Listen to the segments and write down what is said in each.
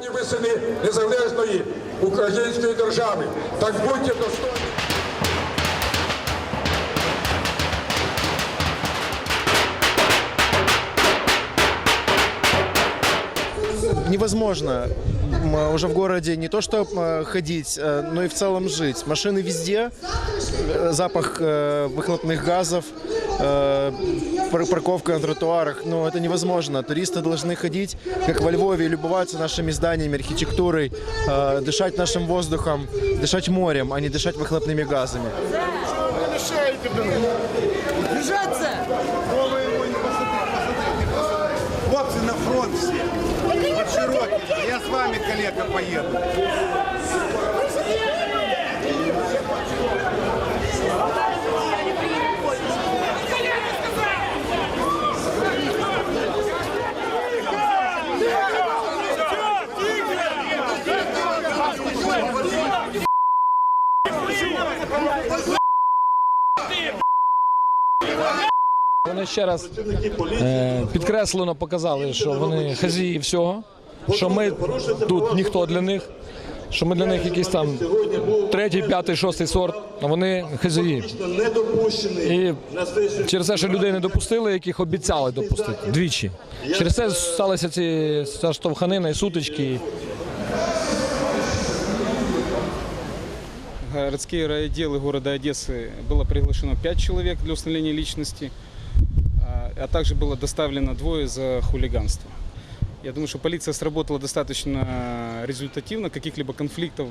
сьогодні ви сини незалежної української держави. Так будьте достойні. невозможно м, уже в городе не то что э, ходить, э, но и в целом жить. Машины везде, э, запах э, выхлопных газов, э, пар- парковка на тротуарах, ну это невозможно. Туристы должны ходить, как во Львове, и любоваться нашими зданиями, архитектурой, э, дышать нашим воздухом, дышать морем, а не дышать выхлопными газами. Держаться! Хлопцы на фронт все. Под Широкино. Я с вами, коллега, поеду. Вони ще раз е, підкреслено показали, що вони хазії всього, що ми тут ніхто для них, що ми для них якийсь там третій, п'ятий, шостий сорт, а вони хазії. І через те, що людей не допустили, яких обіцяли допустити двічі. Через це сталися ці штовханина і сутички. Городские райотделы города Одессы было приглашено 5 человек для установления личности, а а также было доставлено двое за хулиганство. Я думаю, что полиция сработала достаточно результативно, каких-либо конфликтов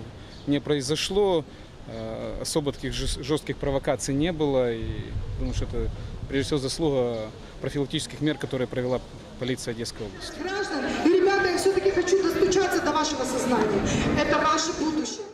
не произошло, э, особо таких жес- жестких провокаций не было. И думаю, что это прежде всего заслуга профилактических мер, которые провела полиция Одесской области. Граждан, и, ребята, я все-таки хочу достучаться до вашего сознания. Это ваше будущее.